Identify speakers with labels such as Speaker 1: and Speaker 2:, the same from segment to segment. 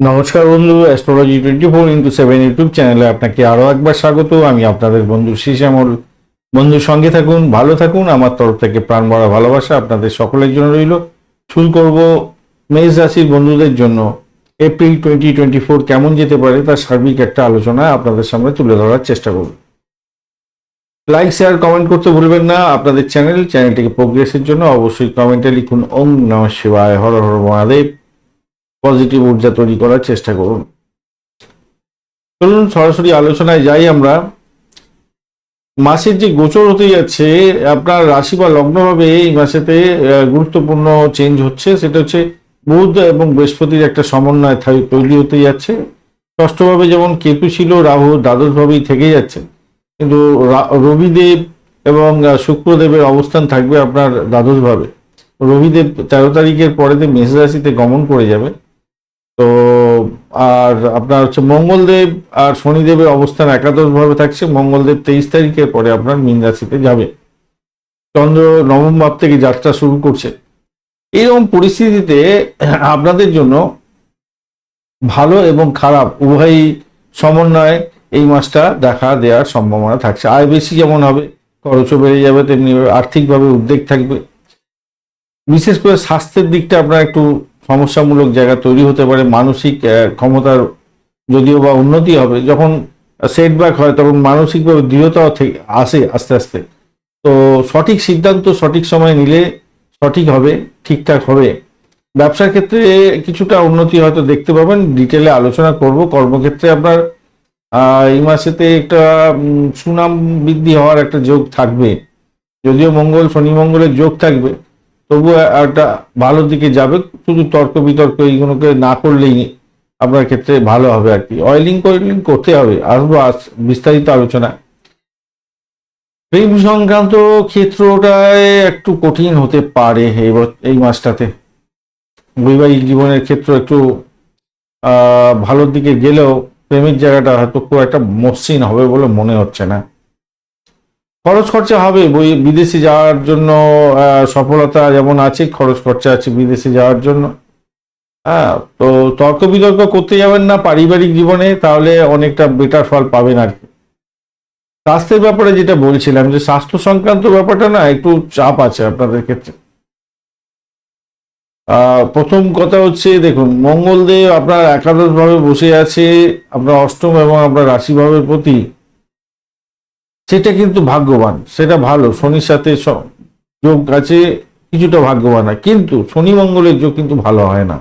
Speaker 1: নমস্কার বন্ধু astrology twenty four into seven YouTube চ্যানেলে আপনাকে আরও একবার স্বাগত। আমি আপনাদের বন্ধু শ্যামল। বন্ধুর সঙ্গে থাকুন, ভালো থাকুন। আমার তরফ থেকে প্রাণ ভরা ভালোবাসা আপনাদের সকলের জন্য রইল। শুরু করব মেষ রাশির বন্ধুদের জন্য। এপ্রিল টোয়েন্টি টোয়েন্টি ফোর কেমন যেতে পারে তার সার্বিক একটা আলোচনা আপনাদের সামনে তুলে ধরার চেষ্টা করব। লাইক শেয়ার কমেন্ট করতে ভুলবেন না। আপনাদের চ্যানেল চ্যানেলটিকে প্রোগ্রেসের জন্য অবশ্যই কমেন্টে লিখুন, ওম নম শিবায়, হর হর মহাদেব। পজিটিভ ঊর্জা তৈরি করার চেষ্টা করুন। চলুন সরাসরি আলোচনায় যাই আমরা। মাসের যে গোচর হতে যাচ্ছে, আপনার রাশি বা লগ্নভাবে এই মাসেতে গুরুত্বপূর্ণ চেঞ্জ হচ্ছে। সেটা হচ্ছে বুধ এবং বৃহস্পতির একটা সমন্বয় তৈরি হতে যাচ্ছে। ষষ্ঠভাবে যেমন কেতু ছিল, রাহু দ্বাদশভাবেই থেকে যাচ্ছে। কিন্তু রবিদেব এবং শুক্রদেবের অবস্থান থাকবে আপনার দ্বাদশভাবে। রবিদেব তেরো তারিখের পরেতে মেষ রাশিতে গমন করে যাবে। তো, আর আপনার হচ্ছে মঙ্গলদেব আর শনিদেবের অবস্থান একাদশ ভাবে থাকছে। মঙ্গলদেব তেইশ তারিখের পরে আপনার মীন রাশিতে যাবে। চন্দ্র নবম ভাব থেকে যাত্রা শুরু করছে। এরকম পরিস্থিতিতে আপনাদের জন্য ভালো এবং খারাপ উভয়ই সমন্বয়ে এই মাসটা দেখা দেওয়ার সম্ভাবনা থাকছে। আয় বেশি যেমন হবে, খরচও বেড়ে যাবে, তেমনি আর্থিকভাবে উদ্বেগ থাকবে। বিশেষ করে স্বাস্থ্যের দিকটা আপনার একটু সমস্যামূলক জায়গা তৈরি হতে পারে, মানসিক ক্ষমতার যদিও বা উন্নতি হবে, যখন সেটব্যাক হয় তখন মানসিকভাবে দৃঢ়তাও থেকে আসে আস্তে আস্তে। তো সঠিক সিদ্ধান্ত সঠিক সময় নিলে সঠিক হবে, ঠিকঠাক হবে। ব্যবসার ক্ষেত্রে কিছুটা উন্নতি হয়তো দেখতে পাবেন ডিটেলে আলোচনা করব। কর্মক্ষেত্রে আপনার এই মাসেতে একটা সুনাম বৃদ্ধি হওয়ার একটা যোগ থাকবে। যদিও মঙ্গল, শনি মঙ্গলের যোগ থাকবে তবু একটা ভালো দিকে যাবে, শুধু তর্ক বিতর্ক এইগুলোকে না করলেই আপনার ক্ষেত্রে ভালো হবে আর কি। অয়েলিং কয়েলিং করতে হবে। আসব আজ বিস্তারিত আলোচনা প্রেম সংক্রান্ত ক্ষেত্রটায় একটু কঠিন হতে পারে এই এই মাসটাতে। বৈবাহিক জীবনের ক্ষেত্র একটু ভালোর দিকে গেলেও প্রেমের জায়গাটা হয়তো খুব একটা মসৃণ হবে বলে মনে হচ্ছে না। খরচ খরচা হবে, বই, বিদেশে যাওয়ার জন্য সফলতা যেমন আছে, খরচ খরচা আছে বিদেশে যাওয়ার জন্য। হ্যাঁ তো তর্ক বিতর্ক করতে যাবেন না পারিবারিক জীবনে, তাহলে অনেকটা বেটার ফল পাবেন আর কি। স্বাস্থ্যের ব্যাপারে যেটা বলছিলাম, যে স্বাস্থ্য সংক্রান্ত ব্যাপারটা না একটু চাপ আছে আপনাদের ক্ষেত্রে। প্রথম কথা হচ্ছে, দেখুন মঙ্গলদেব আপনার একাদশভাবে বসে আছে, আপনার অষ্টম এবং আপনার রাশিভাবের প্রতি। সেটা কিন্তু ভাগ্যবান, সেটা ভালো। শনির সাথে যোগ আছে, কিছুটা ভাগ্যবান হয়। কিন্তু শনি মঙ্গলের যোগ কিন্তু ভালো হয় না।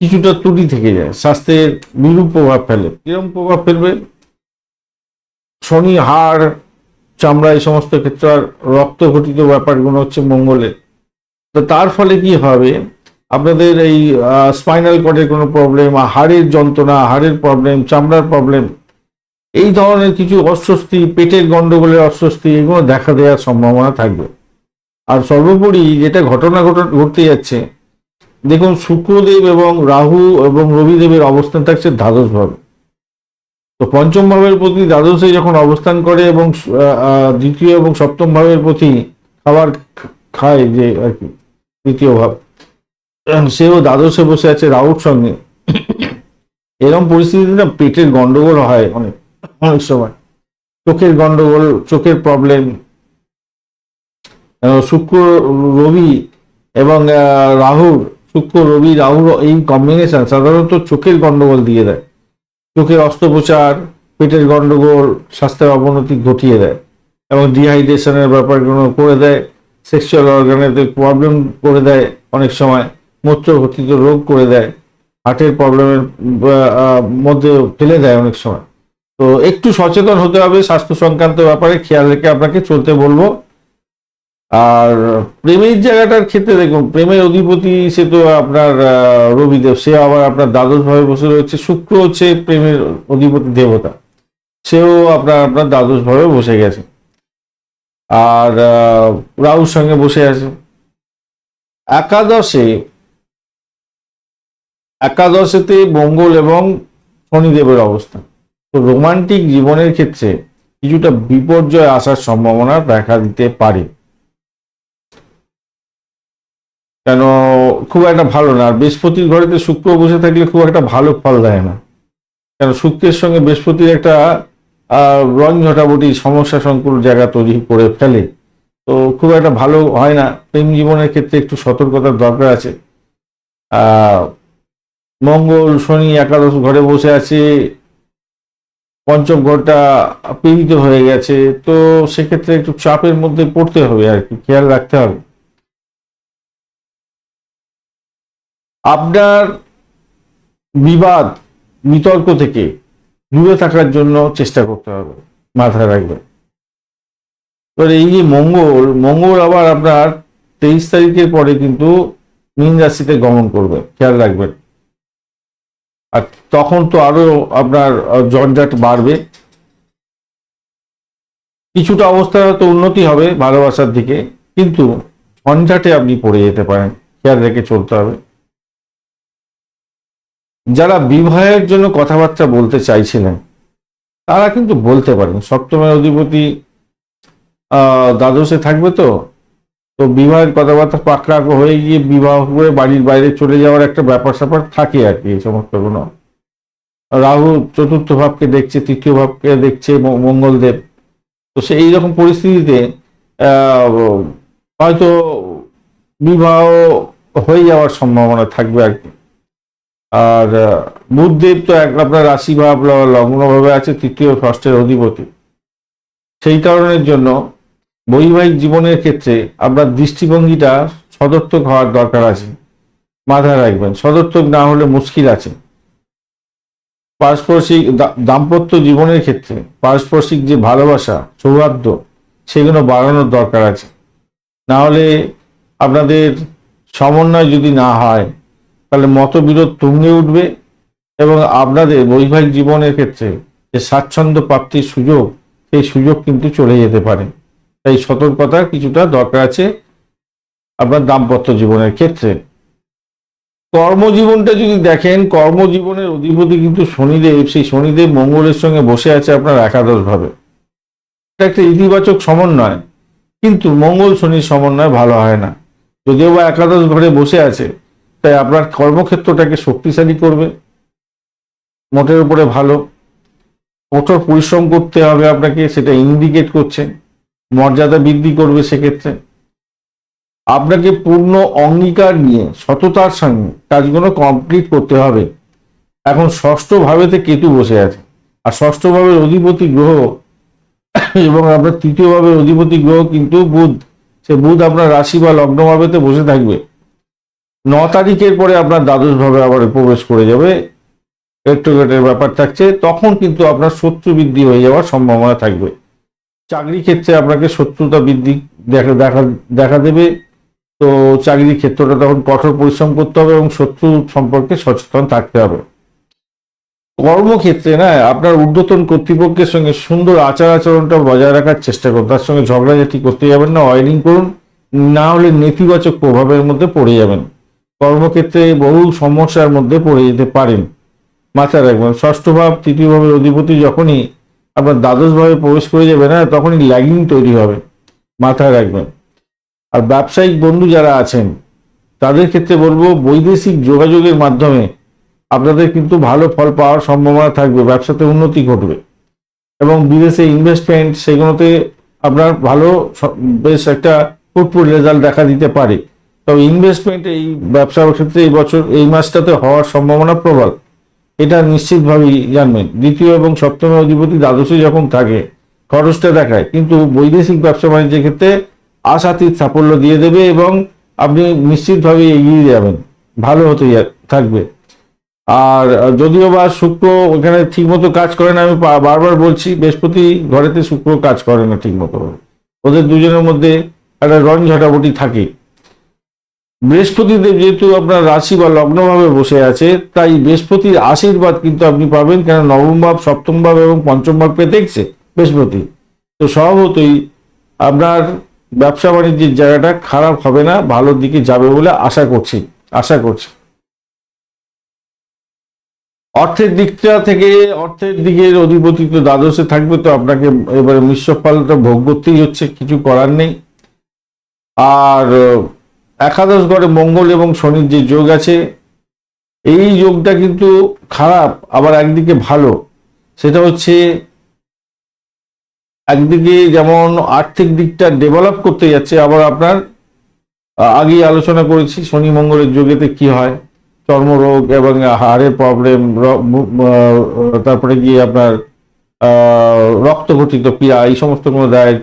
Speaker 1: কিছুটা ত্রুটি থেকে যায়। স্বাস্থ্যের বিরূপ প্রভাব ফেলে। কীরকম প্রভাব ফেলবে? শনি হাড়, চামড়া, এই সমস্ত ক্ষেত্রে আর রক্ত ঘটিত ব্যাপারগুলো হচ্ছে মঙ্গলের। তো তার ফলে কি হবে? আপনাদের এই স্পাইনাল কর্ডের কোনো প্রবলেম হাড়ের যন্ত্রণা, হাড়ের প্রবলেম চামড়ার প্রবলেম এই ধরনের কিছু অস্বস্তি, পেটের গন্ডগোলের অস্বস্তি, এগুলো দেখা দেওয়ার সম্ভাবনা থাকবে। আর সর্বোপরি যেটা ঘটনা ঘট- ঘটতে যাচ্ছে, দেখুন শুক্রদেব এবং রাহু এবং রবিদেবের অবস্থান থাকছে দ্বাদশ ভাবে তো পঞ্চম ভাবের প্রতি দ্বাদশে যখন অবস্থান করে এবং দ্বিতীয় এবং সপ্তম ভাবের প্রতি খাবার খায় যে আর কি দ্বিতীয় ভাব সেও দ্বাদশে বসে আছে রাহুর সঙ্গে। এরকম পরিস্থিতিতে না পেটের গন্ডগোল হয় অনেক। অনেক সময় চোখের গন্ডগোল, চোখের প্রবলেম শুক্র রবি এবং রাহুর, শুক্র রবি, রাহুর এই কম্বিনেশন সাধারণত চোখের গন্ডগোল দিয়ে দেয়। চোখের অস্ত্রোপচার, পেটের গন্ডগোল, স্বাস্থ্যের অবনতি ঘটিয়ে দেয় এবং ডিহাইড্রেশনের ব্যাপারগুলো করে দেয়। সেক্সুয়াল অর্গানের প্রবলেম করে দেয় অনেক সময়। মূত্রঘটিত রোগ করে দেয়। হার্টের প্রবলেমের মধ্যে ফেলে দেয় অনেক সময়। তো একটু সচেতন হতে হবে স্বাস্থ্য সংক্রান্ত ব্যাপারে, খেয়াল রেখে আপনাকে চলতে বলব। আর প্রেমের জায়গাটার ক্ষেত্রে দেখুন, প্রেমের অধিপতি সে তো আপনার রবিদেব। সে আবার আপনার দ্বাদশ ভাবে বসে রয়েছে। শুক্র হচ্ছে প্রেমের অধিপতি দেবতা। সেও আপনার আপনার দ্বাদশ ভাবে বসে গেছে। আর রাহুর সঙ্গে বসে আছে। একাদশে, একাদশেতে মঙ্গল এবং শনিদেবের অবস্থান। তো রোমান্টিক জীবনের ক্ষেত্রে কিছুটা বিপর্যয় আসার সম্ভাবনা দেখা দিতে পারে। কেন, খুব একটা ভালো না। আর বৃহস্পতির ঘরেতে শুক্র বসে থাকলে খুব একটা ভালো ফল দেয় না। কেন, শুক্রের সঙ্গে বৃহস্পতির একটা রং ঝটাপটি সমস্যা সংকুল জায়গা তৈরি করে ফেলে। তো খুব একটা ভালো হয় না। প্রেম জীবনের ক্ষেত্রে একটু সতর্কতার দরকার আছে। মঙ্গল, শনি, একাদশ ঘরে বসে আছে। পঞ্চম ঘরটা পীড়িত হয়ে গেছে, তো সেক্ষেত্রে একটু চাপের মধ্যে পড়তে হবে আর কি, খেয়াল রাখতে হবে। আপনার বিবাদ বিতর্ক থেকে দূরে থাকার জন্য চেষ্টা করতে হবে, মাথায় রাখবেন। এবার এই যে মঙ্গল মঙ্গল আবার আপনার তেইশ তারিখের পরে কিন্তু মীন রাশিতে গমন করবে খেয়াল রাখবেন। আর তখন তো আরও আপনার জঞ্জাট বাড়বে। কিছুটা অবস্থা হয়তো উন্নতি হবে ভালোবাসার দিকে কিন্তু ঝঞ্ঝাটে আপনি পড়ে যেতে পারেন খেয়াল রেখে চলতে হবে। যারা বিবাহের জন্য কথাবার্তা বলতে চাইছিলেন তারা কিন্তু বলতে পারেন সপ্তমের অধিপতি আহ, দ্বাদশে থাকবে তো? তো বিবাহের কথাবার্তা পাকড়া হয়ে গিয়ে বিবাহ করে বাড়ির বাইরে চলে যাওয়ার একটা ব্যাপার স্যাপার থাকে আর কি, এই সমস্ত কোনো রাহু চতুর্থ ভাবকে দেখছে, তৃতীয় ভাবকে দেখছে মঙ্গলদেব। তো সেই এইরকম পরিস্থিতিতে হয়তো বিবাহ হয়ে যাওয়ার সম্ভাবনা থাকবে আর কি। আর বুধদেব তো এক আপনার রাশি ভাব লগ্নভাবে আছে, তৃতীয় ষষ্ঠের অধিপতি। সেই কারণের জন্য বৈবাহিক জীবনের ক্ষেত্রে আপনার দৃষ্টিভঙ্গিটা সদর্থক হওয়ার দরকার আছে। মাথায় রাখবেন, সদর্থক না হলে মুশকিল আছে। পারস্পরিক দাম্পত্য জীবনের ক্ষেত্রে পারস্পরিক যে ভালোবাসা, সৌহার্দ্য, সেগুলো বাড়ানোর দরকার আছে। না হলে আপনাদের সমন্বয় যদি না হয়, তাহলে মতবিরোধ তুঙ্গে উঠবে এবং আপনাদের বৈবাহিক জীবনের ক্ষেত্রে যে স্বাচ্ছন্দ্য প্রাপ্তির সুযোগ, সেই সুযোগ কিন্তু চলে যেতে পারে। তাই সতর্কতার কিছুটা দরকার আছে আপনার দাম্পত্য জীবনের ক্ষেত্রে। কর্মজীবনটা যদি দেখেন, কর্মজীবনের অধিপতি কিন্তু শনিদেব। সেই শনিদেব মঙ্গলের সঙ্গে বসে আছে আপনার একাদশ ভাবে এটা একটা ইতিবাচক সমন্বয়। কিন্তু মঙ্গল শনির সমন্বয় ভালো হয় না। যদিও বা একাদশ ঘরে বসে আছে, তাই আপনার কর্মক্ষেত্রটাকে শক্তিশালী করবে। মোটের উপরে ভালো। কঠোর পরিশ্রম করতে হবে আপনাকে, সেটা ইন্ডিকেট করছে। মর্যাদা বৃদ্ধি করবে সেক্ষেত্রে। আপনাকে পূর্ণ অঙ্গীকার নিয়ে, সততার সঙ্গে কাজগুলো কমপ্লিট করতে হবে। এখন ষষ্ঠ ভাবেতে কেতু বসে আছে। আর ষষ্ঠ ভাবের অধিপতি গ্রহ, এবং আপনার তৃতীয় ভাবের অধিপতি গ্রহ কিন্তু বুধ। সে বুধ আপনার রাশি বা লগ্ন ভাবেতে বসে থাকবে। ন তারিখের পরে আপনার দ্বাদশ ভাবে আবার প্রবেশ করে যাবে। রেট্রোগেটের ব্যাপার থাকছে, তখন কিন্তু আপনার শত্রু বৃদ্ধি হয়ে যাওয়ার সম্ভাবনা থাকবে। চাকরি ক্ষেত্রে আপনাকে শত্রুতা বৃদ্ধি দেখা দেখা দেখা দেবে। তো চাকরির ক্ষেত্রটা তখন কঠোর পরিশ্রম করতে হবে এবং শত্রু সম্পর্কে সচেতন থাকতে হবে। কর্মক্ষেত্রে না, আপনার ঊর্ধ্বতন কর্তৃপক্ষের সঙ্গে সুন্দর আচার আচরণটা বজায় রাখার চেষ্টা করুন। তার সঙ্গে ঝগড়াঝাটি করতে যাবেন না অয়েলিং করুন। না হলে নেতিবাচক প্রভাবের মধ্যে পড়ে যাবেন। কর্মক্ষেত্রে বহু সমস্যার মধ্যে পড়ে যেতে পারেন। মাথায় রাখবেন, ষষ্ঠ ভাব, তৃতীয় ভাবের অধিপতি যখনই আপনার দ্বাদশ ভাবে প্রবেশ করে যাবে না, তখনই ল্যাগিং তৈরি হবে, মাথায় রাখবেন। আর ব্যবসায়িক বন্ধু যারা আছেন, তাদের ক্ষেত্রে বলব, বৈদেশিক যোগাযোগের মাধ্যমে আপনাদের কিন্তু ভালো ফল পাওয়ার সম্ভাবনা থাকবে, ব্যবসাতে উন্নতি ঘটবে। এবং বিদেশে ইনভেস্টমেন্ট সেগুলোতে আপনার ভালো বেশ একটা ফুটফুট রেজাল্ট দেখা দিতে পারে। তবে ইনভেস্টমেন্ট এই ব্যবসার ক্ষেত্রে এই বছর, এই মাসটাতে হওয়ার সম্ভাবনা প্রবল। এটা নিশ্চিতভাবেই জানবেন। দ্বিতীয় এবং সপ্তম অধিপতি দ্বাদশে যখন থাকে, খরচটা দেখায়। কিন্তু বৈদেশিক ব্যবসা বাণিজ্যের ক্ষেত্রে আশাতীত সাফল্য দিয়ে দেবে এবং আপনি নিশ্চিতভাবে এগিয়ে যাবেন। ভালো হতে থাকবে। আর যদিও বা শুক্র ওখানে ঠিকমতো কাজ করে না, আমি বারবার বলছি, বৃহস্পতি ঘরেতে শুক্র কাজ করে না ঠিকমতো। ওদের দুজনের মধ্যে একটা রণ ঝটাপটি থাকে। বৃহস্পতিদেব যেহেতু আপনার রাশি বা লগ্নভাবে বসে আছে, তাই বৃহস্পতির আশীর্বাদ কিন্তু আপনি পাবেন কেন নবম ভাব, সপ্তম ভাব এবং পঞ্চম ভাবকে দেখছে বৃহস্পতি। তো স্বভাবতই আপনার ব্যবসা বাণিজ্যের জায়গাটা খারাপ হবে না ভালোর দিকে যাবে বলে আশা করছি আশা করছি। অর্থের দিকটা থেকে, অর্থের দিকের অধিপতি তো দ্বাদশে থাকবে, তো আপনাকে এবারে মিশ্র ফলটা ভোগ করতেই হচ্ছে, কিছু করার নেই। আর একাদশ ঘরে মঙ্গল এবং শনির যে যোগ আছে, এই যোগটা কিন্তু খারাপ, আবার একদিকে ভালো। সেটা হচ্ছে একদিকে যেমন আর্থিক দিকটা ডেভেলপ করতে যাচ্ছে, আবার আপনার আগেই আলোচনা করেছি, শনি মঙ্গলের যোগেতে কি হয়? চর্মরোগ এবং হাড়ের প্রবলেম তারপরে গিয়ে আপনার রক্তঘটিত পীড়া, এই সমস্ত কোনো দেয়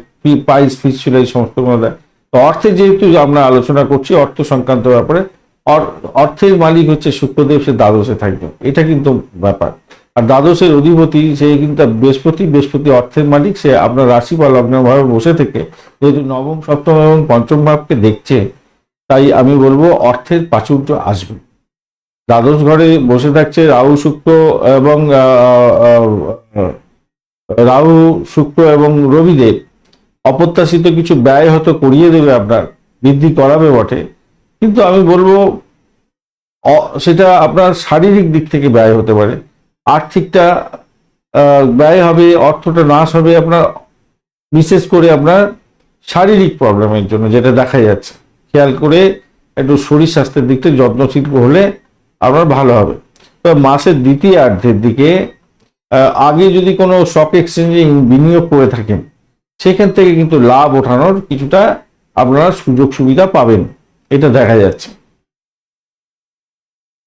Speaker 1: পাইস ফিস ছিল এই সমস্ত কোনো দেয়। তো অর্থের যেহেতু আমরা আলোচনা করছি, অর্থ সংক্রান্ত ব্যাপারে, অর- অর্থের মালিক হচ্ছে শুক্রদেব, সে দ্বাদশে থাকবে। এটা কিন্তু ব্যাপার। আর দ্বাদশের অধিপতি, সে কিন্তু বৃহস্পতি বৃহস্পতি অর্থের মালিক, সে আপনার রাশি বা লগ্নভাবে বসে থেকে যেহেতু নবম, সপ্তম এবং পঞ্চম ভাবকে দেখছে, তাই আমি বলব অর্থের প্রাচুর্য আসবে। দ্বাদশ ঘরে বসে থাকছে রাহু, শুক্র এবং রাহু, শুক্র এবং রবিদেব। অপ্রত্যাশিত কিছু ব্যয় হয়তো করিয়ে দেবে আপনার, বৃদ্ধি করাবে বটে। কিন্তু আমি বলব সেটা আপনার শারীরিক দিক থেকে ব্যয় হতে পারে। আর্থিকটা ব্যয় হবে, অর্থটা নাশ হবে আপনার, বিশেষ করে আপনার শারীরিক প্রবলেমের জন্য, যেটা দেখা যাচ্ছে। খেয়াল করে একটু শরীর স্বাস্থ্যের দিক দিকটা যত্নশীল হলে আপনার ভালো হবে। তো মাসের দ্বিতীয়ার্ধের দিকে আগে যদি কোনো স্টক এক্সচেঞ্জে বিনিয়োগ করে থাকেন সেখান থেকে কিন্তু লাভ ওঠানোর কিছুটা আপনারা সুযোগ সুবিধা পাবেন। এটা দেখা যাচ্ছে।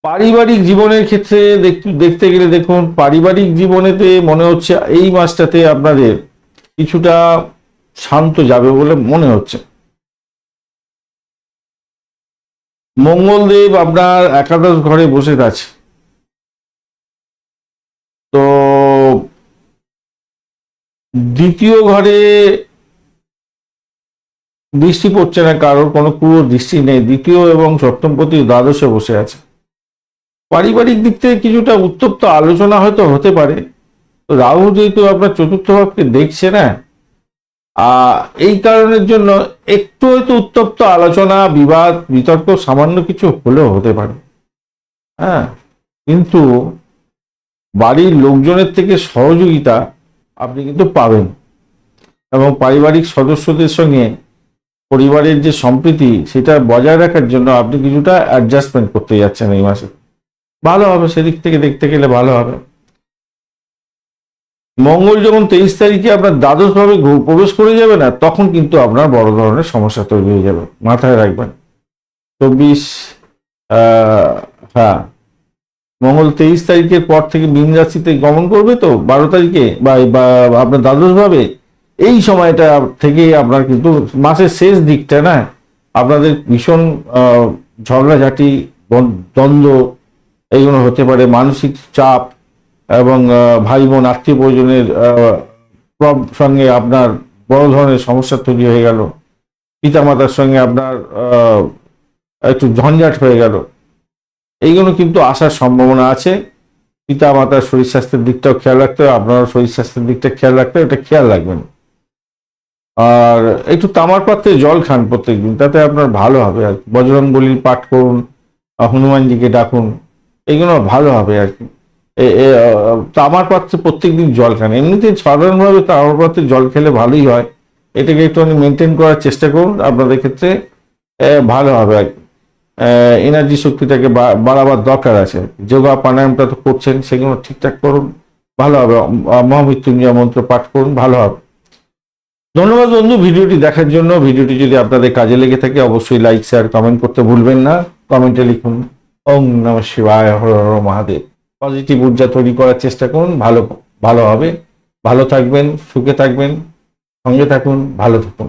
Speaker 1: পারিবারিক জীবনের ক্ষেত্রে দেখতে- গেলে দেখুন, পারিবারিক জীবনেতে মনে হচ্ছে এই মাসটাতে আপনাদের কিছুটা শান্ত যাবে বলে মনে হচ্ছে। মঙ্গলদেব আপনার একাদশ ঘরে বসে আছে। তো দ্বিতীয় ঘরে দৃষ্টি পড়ছে না, কারোর কোনো পুরো দৃষ্টি নেই। দ্বিতীয় এবং সপ্তমপতি দ্বাদশে বসে আছে। পারিবারিক দিক থেকে কিছুটা উত্তপ্ত আলোচনা হয়তো হতে পারে। রাহু যেহেতু আপনার চতুর্থ ভাবকে দেখছে না এই কারণের জন্য একটু হয়তো উত্তপ্ত আলোচনা, বিবাদ, বিতর্ক সামান্য কিছু হলেও হতে পারে। হ্যাঁ কিন্তু বাড়ির লোকজনের থেকে সহযোগিতা আপনি কিন্তু পাবেন। এবং পারিবারিক সদস্যদের সঙ্গে পরিবারের যে সম্প্রীতি, সেটা বজায় রাখার জন্য আপনি কিছুটা অ্যাডজাস্টমেন্ট করতে যাচ্ছেন এই মাসে। ভালো হবে, সেদিক থেকে দেখতে গেলে ভালো হবে। মঙ্গল যখন তেইশ তারিখে আপনার দ্বাদশ ভাবে প্রবেশ করে যাবে না, তখন কিন্তু আপনার বড় ধরনের সমস্যা তৈরি হয়ে যাবে। মাথায় রাখবেন। চব্বিশ হ্যাঁ। মঙ্গল তেইশ তারিখের পর থেকে মীন রাশিতে গমন করবে তো? বারো তারিখে বা আপনার দ্বাদশ ভাবে এই সময়টা থেকে আপনার কিন্তু মাসের শেষ দিকটা না? আপনাদের ভীষণ ঝগড়াঝাটি বন- দ্বন্দ্ব এইগুলো হতে পারে মানসিক চাপ এবং ভাই বোন আত্মীয় পরিজনের আহ, সঙ্গে আপনার বড় ধরনের সমস্যা তৈরি হয়ে গেল। পিতামাতার সঙ্গে আপনার একটু ঝঞ্ঝাট হয়ে গেল। এইগুলো কিন্তু আসার সম্ভাবনা আছে। পিতা মাতার শরীর স্বাস্থ্যের দিকটাও খেয়াল রাখতে হবে, আপনারও শরীর স্বাস্থ্যের দিকটা খেয়াল রাখতে হবে এটা খেয়াল রাখবেন। আর একটু তামার পাত্রে জল খান প্রত্যেকদিন, তাতে আপনার ভালো হবে আর কি। বজরং বলির পাঠ করুন হনুমানজিকে ডাকুন এইগুলো ভালো হবে আর কি। তামার পাত্রে প্রত্যেকদিন জল খান। এমনিতে সাধারণভাবে তামার পাত্রে জল খেলে ভালোই হয়। এটাকে একটুখানি মেনটেন করার চেষ্টা করুন, আপনাদের ক্ষেত্রে ভালো হবে আর কি। এনার্জি শক্তিটাকে বাড়াবার দরকার আছে। যোগা, প্রাণায়ামটা তো করছেন, সেগুলো ঠিকঠাক করুন, ভালো হবে। মহামৃত্যুঞ্জয় মন্ত্র পাঠ করুন, ভালো হবে। ধন্যবাদ বন্ধু, ভিডিওটি দেখার জন্য। ভিডিওটি যদি আপনাদের কাজে লেগে থাকে, অবশ্যই লাইক শেয়ার কমেন্ট করতে ভুলবেন না। কমেন্টে লিখুন, ওম নম শিবায়, হর হর মহাদেব। পজিটিভ ঊর্জা তৈরি করার চেষ্টা করুন, ভালো ভালো হবে। ভালো থাকবেন, সুখে থাকবেন, সঙ্গে থাকুন, ভালো থাকুন।